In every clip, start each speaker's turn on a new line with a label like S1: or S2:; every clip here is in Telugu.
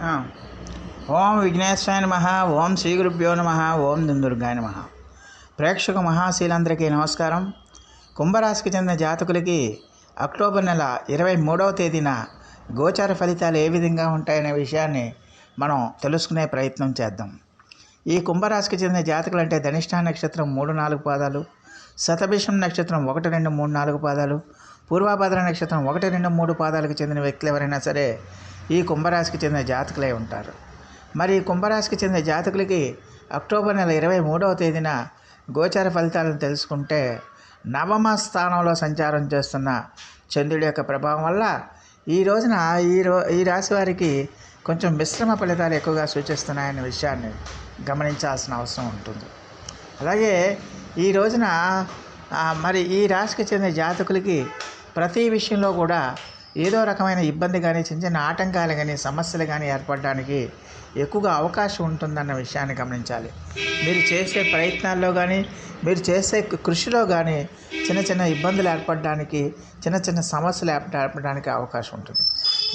S1: ఓం విఘ్నేశ్వరాయ నమ ఓం శ్రీ గురుభ్యో నమ ఓం దుందుర్గాయ నమ. ప్రేక్షక మహాశీలందరికీ నమస్కారం. కుంభరాశికి చెందిన జాతకులకి అక్టోబర్ నెల ఇరవై మూడవ తేదీన గోచార ఫలితాలు ఏ విధంగా ఉంటాయనే విషయాన్ని మనం తెలుసుకునే ప్రయత్నం చేద్దాం. ఈ కుంభరాశికి చెందిన జాతకులు అంటే ధనిష్ఠా నక్షత్రం మూడు నాలుగు పాదాలు శతభిషం నక్షత్రం ఒకటి రెండు మూడు నాలుగు పాదాలు పూర్వాభద్ర నక్షత్రం ఒకటి రెండు మూడు పాదాలకు చెందిన వ్యక్తులు ఎవరైనా సరే ఈ కుంభరాశికి చెందిన జాతకులే ఉంటారు. మరి ఈ కుంభరాశికి చెందిన జాతకులకి అక్టోబర్ నెల ఇరవై మూడవ తేదీన గోచార ఫలితాలను తెలుసుకుంటే నవమ స్థానంలో సంచారం చేస్తున్న చంద్రుడి యొక్క ప్రభావం వల్ల ఈ రోజున ఈ రో ఈ రాశి వారికి కొంచెం మిశ్రమ ఫలితాలు ఎక్కువగా సూచిస్తున్నాయనే విషయాన్ని గమనించాల్సిన అవసరం ఉంటుంది. అలాగే ఈ రోజున మరి ఈ రాశికి చెందిన జాతకులకి ప్రతి విషయంలో కూడా ఏదో రకమైన ఇబ్బంది కానీ చిన్న చిన్న ఆటంకాలు కానీ సమస్యలు కానీ ఏర్పడడానికి ఎక్కువగా అవకాశం ఉంటుందన్న విషయాన్ని గమనించాలి. మీరు చేసే ప్రయత్నాల్లో కానీ మీరు చేసే కృషిలో కానీ చిన్న చిన్న ఇబ్బందులు ఏర్పడడానికి చిన్న చిన్న సమస్యలు ఏర్పడడానికి అవకాశం ఉంటుంది.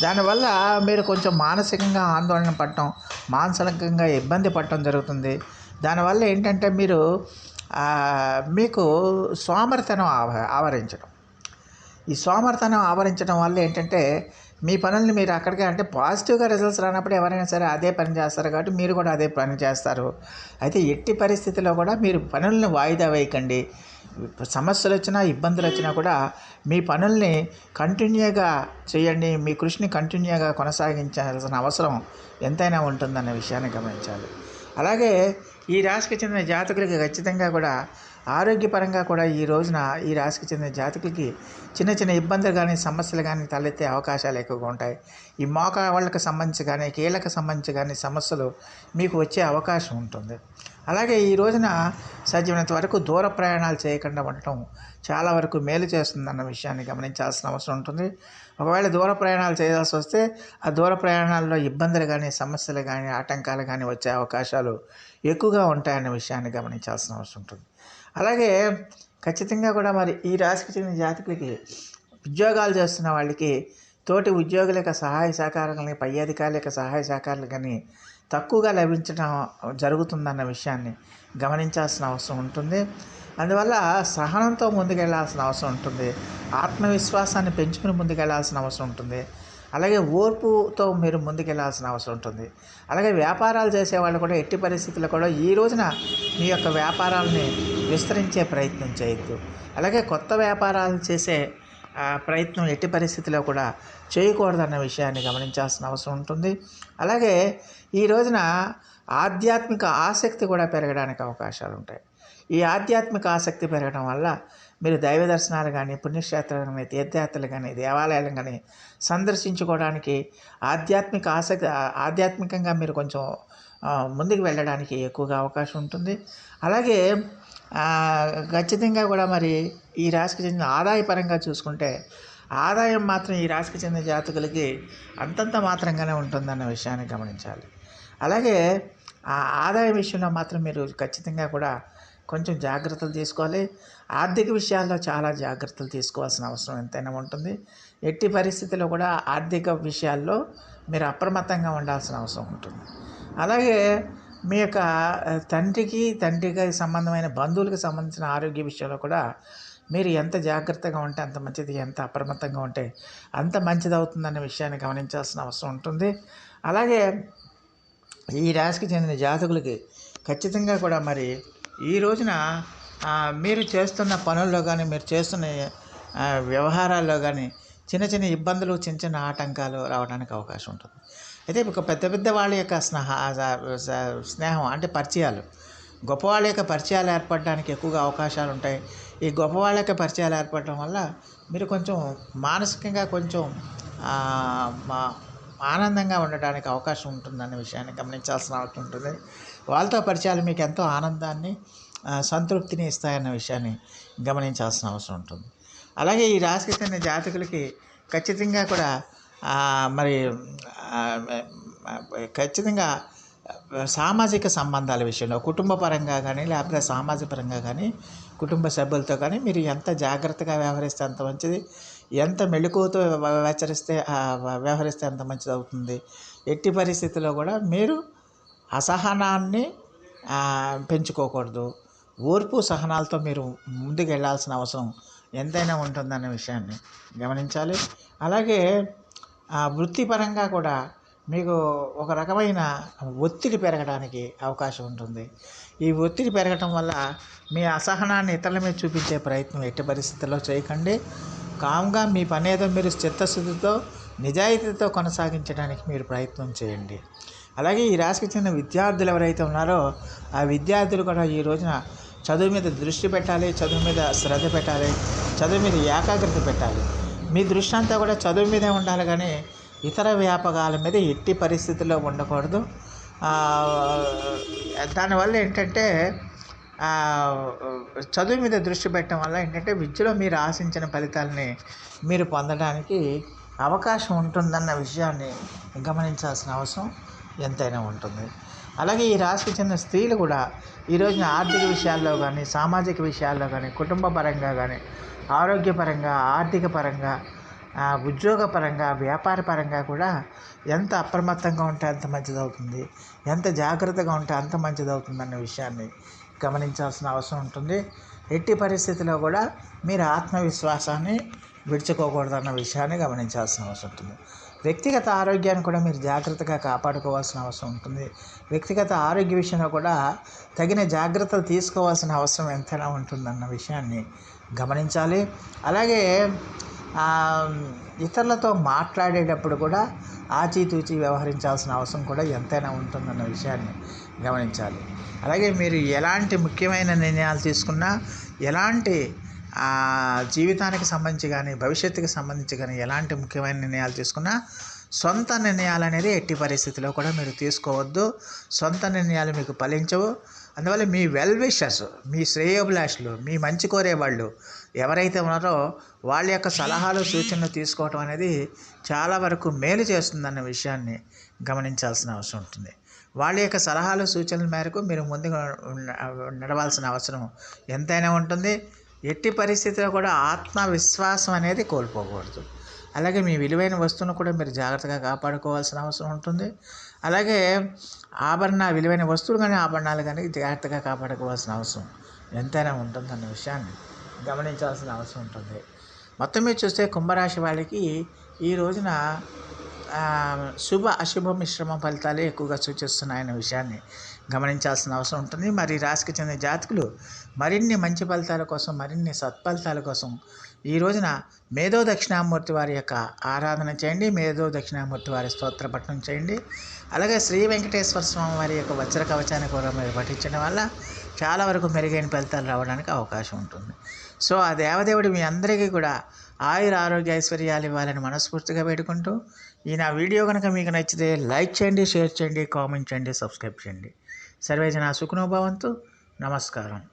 S1: దానివల్ల మీరు కొంచెం మానసికంగా ఆందోళన పడటం మానసికంగా ఇబ్బంది పడటం జరుగుతుంది. దానివల్ల ఏంటంటే మీరు మీకు సోమరితనం ఆవ ఆవరించడం ఈ సోమరితనం ఆవరించడం వల్ల ఏంటంటే మీ పనుల్ని మీరు అక్కడికే అంటే పాజిటివ్గా రిజల్ట్స్ రానప్పుడు ఎవరైనా సరే అదే పని చేస్తారు కాబట్టి మీరు కూడా అదే పని చేస్తారు. అయితే ఎట్టి పరిస్థితిలో కూడా మీరు పనుల్ని వాయిదా వేయకండి. సమస్యలు వచ్చినా ఇబ్బందులు వచ్చినా కూడా మీ పనుల్ని కంటిన్యూగా చేయండి. మీ కృషిని కంటిన్యూగా కొనసాగించాల్సిన అవసరం ఎంతైనా ఉంటుందన్న విషయాన్ని గమనించాలి. అలాగే ఈ రాశికి చెందిన జాతకులకి ఖచ్చితంగా కూడా ఆరోగ్యపరంగా కూడా ఈ రోజున ఈ రాశికి చెందిన జాతకులకి చిన్న చిన్న ఇబ్బందులు కానీ సమస్యలు కానీ తలెత్తే అవకాశాలు ఎక్కువగా ఉంటాయి. ఈ మోకా వాళ్ళకి సంబంధించి కానీ కీలక సంబంధించి కానీ సమస్యలు మీకు వచ్చే అవకాశం ఉంటుంది. అలాగే ఈ రోజున సాధ్యమైనంత వరకు దూర ప్రయాణాలు చేయకుండా ఉండటం చాలా వరకు మేలు చేస్తుందన్న విషయాన్ని గమనించాల్సిన అవసరం ఉంటుంది. ఒకవేళ దూర ప్రయాణాలు చేయాల్సి వస్తే ఆ దూర ప్రయాణాల్లో ఇబ్బందులు కానీ సమస్యలు కానీ ఆటంకాలు కానీ వచ్చే అవకాశాలు ఎక్కువగా ఉంటాయన్న విషయాన్ని గమనించాల్సిన అవసరం ఉంటుంది. అలాగే ఖచ్చితంగా కూడా మరి ఈ రాశికి చెందిన జాతకులకి ఉద్యోగాలు చేస్తున్న వాళ్ళకి తోటి ఉద్యోగుల యొక్క సహాయ సహకారాలని పై అధికారుల యొక్క సహాయ సహకారాలు కానీ తక్కువగా లభించడం జరుగుతుందన్న విషయాన్ని గమనించాల్సిన అవసరం ఉంటుంది. అందువల్ల సహనంతో ముందుకెళ్ళాల్సిన అవసరం ఉంటుంది. ఆత్మవిశ్వాసాన్ని పెంచుకుని ముందుకెళ్ళాల్సిన అవసరం ఉంటుంది. అలాగే ఓర్పుతో మీరు ముందుకెళ్ళాల్సిన అవసరం ఉంటుంది. అలాగే వ్యాపారాలు చేసేవాళ్ళు కూడా ఎట్టి పరిస్థితుల్లో కూడా ఈ రోజున మీ యొక్క వ్యాపారాలని విస్తరించే ప్రయత్నం చేయొద్దు. అలాగే కొత్త వ్యాపారాలు చేసే ప్రయత్నం ఎట్టి పరిస్థితిలో కూడా చేయకూడదన్న విషయాన్ని గమనించాల్సిన అవసరం ఉంటుంది. అలాగే ఈ రోజున ఆధ్యాత్మిక ఆసక్తి కూడా పెరగడానికి అవకాశాలు ఉంటాయి. ఈ ఆధ్యాత్మిక ఆసక్తి పెరగడం వల్ల మీరు దైవ దర్శనాలు కానీ పుణ్యక్షేత్రాలు కానీ తీర్థయాత్రలు కానీ దేవాలయాలు కానీ సందర్శించుకోవడానికి ఆధ్యాత్మిక ఆసక్తి ఆధ్యాత్మికంగా మీరు కొంచెం ముందుకు వెళ్ళడానికి ఎక్కువగా అవకాశం ఉంటుంది. అలాగే ఖచ్చితంగా కూడా మరి ఈ రాశికి చెందిన ఆదాయపరంగా చూసుకుంటే ఆదాయం మాత్రం ఈ రాశికి చెందిన జాతకులకి అంతంత మాత్రంగానే ఉంటుందన్న విషయాన్ని గమనించాలి. అలాగే ఆ ఆదాయ విషయంలో మాత్రం మీరు ఖచ్చితంగా కూడా కొంచెం జాగ్రత్తలు తీసుకోవాలి. ఆర్థిక విషయాల్లో చాలా జాగ్రత్తలు తీసుకోవాల్సిన అవసరం ఎంతైనా ఉంటుంది. ఎట్టి పరిస్థితుల్లో కూడా ఆర్థిక విషయాల్లో మీరు అప్రమత్తంగా ఉండాల్సిన అవసరం ఉంటుంది. అలాగే మీ యొక్క తండ్రికి తండ్రికి సంబంధమైన బంధువులకు సంబంధించిన ఆరోగ్య విషయంలో కూడా మీరు ఎంత జాగ్రత్తగా ఉంటే అంత మంచిది ఎంత అప్రమత్తంగా ఉంటే అంత మంచిది అవుతుందన్న విషయాన్ని గమనించాల్సిన అవసరం ఉంటుంది. అలాగే ఈ రాశికి చెందిన జాతకులకి ఖచ్చితంగా కూడా మరి ఈ రోజున మీరు చేస్తున్న పనుల్లో కానీ మీరు చేస్తున్న వ్యవహారాల్లో కానీ చిన్న చిన్న ఇబ్బందులు చిన్న చిన్న ఆటంకాలు రావడానికి అవకాశం ఉంటుంది. అయితే ఒక పెద్ద పెద్ద వాళ్ళ యొక్క స్నేహ స్నేహం అంటే పరిచయాలు. గొప్పవాళ్ళ యొక్క పరిచయాలు ఏర్పడడానికి ఎక్కువగా అవకాశాలు ఉంటాయి. ఈ గొప్పవాళ్ళ యొక్క పరిచయాలు ఏర్పడటం వల్ల మీరు కొంచెం మానసికంగా కొంచెం మా- ఆనందంగా ఉండడానికి అవకాశం ఉంటుందనే విషయాన్ని గమనించాల్సిన అవసరం ఉంటుంది. వాళ్ళతో పరిచయాలు మీకు ఎంతో ఆనందాన్ని సంతృప్తిని ఇస్తాయన్న విషయాన్ని గమనించాల్సిన అవసరం ఉంటుంది. అలాగే ఈ రాశికి చెందిన జాతకులకి ఖచ్చితంగా కూడా మరి ఖచ్చితంగా సామాజిక సంబంధాల విషయంలో కుటుంబ పరంగా కానీ లేకపోతే సామాజిక పరంగా కానీ కుటుంబ సభ్యులతో కానీ మీరు ఎంత జాగ్రత్తగా వ్యవహరిస్తే అంత మంచిది ఎంత మెళుకువతో వ్యవహరిస్తే వ్యవహరిస్తే అంత మంచిది అవుతుంది. ఎట్టి పరిస్థితుల్లో కూడా మీరు అసహనాన్ని పెంచుకోకూడదు. ఓర్పు సహనాలతో మీరు ముందుకు వెళ్ళాల్సిన అవసరం ఎంతైనా ఉంటుందన్న విషయాన్ని గమనించాలి. అలాగే వృత్తిపరంగా కూడా మీకు ఒక రకమైన ఒత్తిడి పెరగడానికి అవకాశం ఉంటుంది. ఈ ఒత్తిడి పెరగటం వల్ల మీ అసహనాన్ని ఇతరుల మీద చూపించే ప్రయత్నం ఎట్టి పరిస్థితుల్లో చేయకండి. కామ్గా మీ పని ఏదో మీరు చిత్తశుద్ధితో నిజాయితీతో కొనసాగించడానికి మీరు ప్రయత్నం చేయండి. అలాగే ఈ రాశికి చెందిన విద్యార్థులు ఎవరైతే ఉన్నారో ఆ విద్యార్థులు కూడా ఈ రోజున చదువు మీద దృష్టి పెట్టాలి చదువు మీద శ్రద్ధ పెట్టాలి చదువు మీద ఏకాగ్రత పెట్టాలి. మీ దృష్టి అంతా కూడా చదువు మీదే ఉండాలి కానీ ఇతర వ్యాపకాల మీద ఎట్టి పరిస్థితుల్లో ఉండకూడదు. దానివల్ల ఏంటంటే చదువు మీద దృష్టి పెట్టడం వల్ల ఏంటంటే విద్యలో మీరు ఆశించిన ఫలితాలని మీరు పొందడానికి అవకాశం ఉంటుందన్న విషయాన్ని గమనించాల్సిన అవసరం ఎంతైనా ఉంటుంది. అలాగే ఈ రాశికి చెందిన స్త్రీలు కూడా ఈ రోజున ఆర్థిక విషయాల్లో కానీ సామాజిక విషయాల్లో కానీ కుటుంబ పరంగా కానీ ఆరోగ్యపరంగా ఆర్థిక పరంగా ఉద్యోగపరంగా వ్యాపార పరంగా కూడా ఎంత అప్రమత్తంగా ఉంటే అంత మంచిది అవుతుంది ఎంత జాగ్రత్తగా ఉంటే అంత మంచిది అవుతుంది అన్న విషయాన్ని గమనించాల్సిన అవసరం ఉంటుంది. ఎట్టి పరిస్థితిలో కూడా మీరు ఆత్మవిశ్వాసాన్ని విడుచుకోకూడదన్న విషయాన్ని గమనించాల్సిన అవసరం ఉంటుంది. వ్యక్తిగత ఆరోగ్యాన్ని కూడా మీరు జాగ్రత్తగా కాపాడుకోవాల్సిన అవసరం ఉంటుంది. వ్యక్తిగత ఆరోగ్య విషయంలో కూడా తగిన జాగ్రత్తలు తీసుకోవాల్సిన అవసరం ఎంతైనా ఉంటుందన్న విషయాన్ని గమనించాలి. అలాగే ఇతరులతో మాట్లాడేటప్పుడు కూడా ఆచితూచి వ్యవహరించాల్సిన అవసరం కూడా ఎంతైనా ఉంటుందన్న విషయాన్ని గమనించాలి. అలాగే మీరు ఎలాంటి ముఖ్యమైన నిర్ణయాలు తీసుకున్నా ఎలాంటి జీవితానికి సంబంధించి కానీ భవిష్యత్తుకి సంబంధించి కానీ ఎలాంటి ముఖ్యమైన నిర్ణయాలు తీసుకున్నా సొంత నిర్ణయాలు అనేది ఎట్టి పరిస్థితిలో కూడా మీరు తీసుకోవద్దు. సొంత నిర్ణయాలు మీకు ఫలించవు. అందువల్ల మీ వెల్ విషర్స్ మీ శ్రేయోభిలాషులు మీ మంచి కోరే వాళ్ళు ఎవరైతే ఉన్నారో వాళ్ళ యొక్క సలహాలు సూచనలు తీసుకోవటం అనేది చాలా వరకు మేలు చేస్తుందన్న విషయాన్ని గమనించాల్సిన అవసరం ఉంటుంది. వాళ్ళ యొక్క సలహాలు సూచనల మేరకు మీరు ముందుగా నడవాల్సిన అవసరం ఎంతైనా ఉంటుంది. ఎట్టి పరిస్థితిలో కూడా ఆత్మవిశ్వాసం అనేది కోల్పోకూడదు. అలాగే మీ విలువైన వస్తువును కూడా మీరు జాగ్రత్తగా కాపాడుకోవాల్సిన అవసరం ఉంటుంది. అలాగే ఆభరణ విలువైన వస్తువులు కానీ ఆభరణాలు కానీ జాగ్రత్తగా కాపాడుకోవాల్సిన అవసరం ఎంతైనా ఉంటుంది అన్న విషయాన్ని గమనించాల్సిన అవసరం ఉంటుంది. మొత్తం మీద చూస్తే కుంభరాశి వాళ్ళకి ఈ రోజున శుభ అశుభ మిశ్రమ ఫలితాలే ఎక్కువగా సూచిస్తున్నాయన్న విషయాన్ని గమనించాల్సిన అవసరం ఉంటుంది. మరి రాశికి చెందిన జాతకులు మరిన్ని మంచి ఫలితాల కోసం మరిన్ని సత్ఫలితాల కోసం ఈ రోజున మేధో దక్షిణామూర్తి వారి యొక్క ఆరాధన చేయండి. మేధో దక్షిణామూర్తి వారి స్తోత్ర పఠనం చేయండి. అలాగే శ్రీ వెంకటేశ్వర స్వామి వారి యొక్క వజ్ర కవచాన్ని కూడా మీరు పఠించడం వల్ల చాలా వరకు మెరుగైన ఫలితాలు రావడానికి అవకాశం ఉంటుంది. సో ఆ దేవదేవుడు మీ అందరికీ కూడా ఆయుర ఆరోగ్య ఐశ్వర్యాలు ఇవ్వాలని మనస్ఫూర్తిగా పెట్టుకుంటూ ఈ నా వీడియో కనుక మీకు నచ్చితే లైక్ చేయండి షేర్ చేయండి కామెంట్ చేయండి సబ్స్క్రైబ్ చేయండి. సర్వేజన సుఖనోభవంతు. నమస్కారం.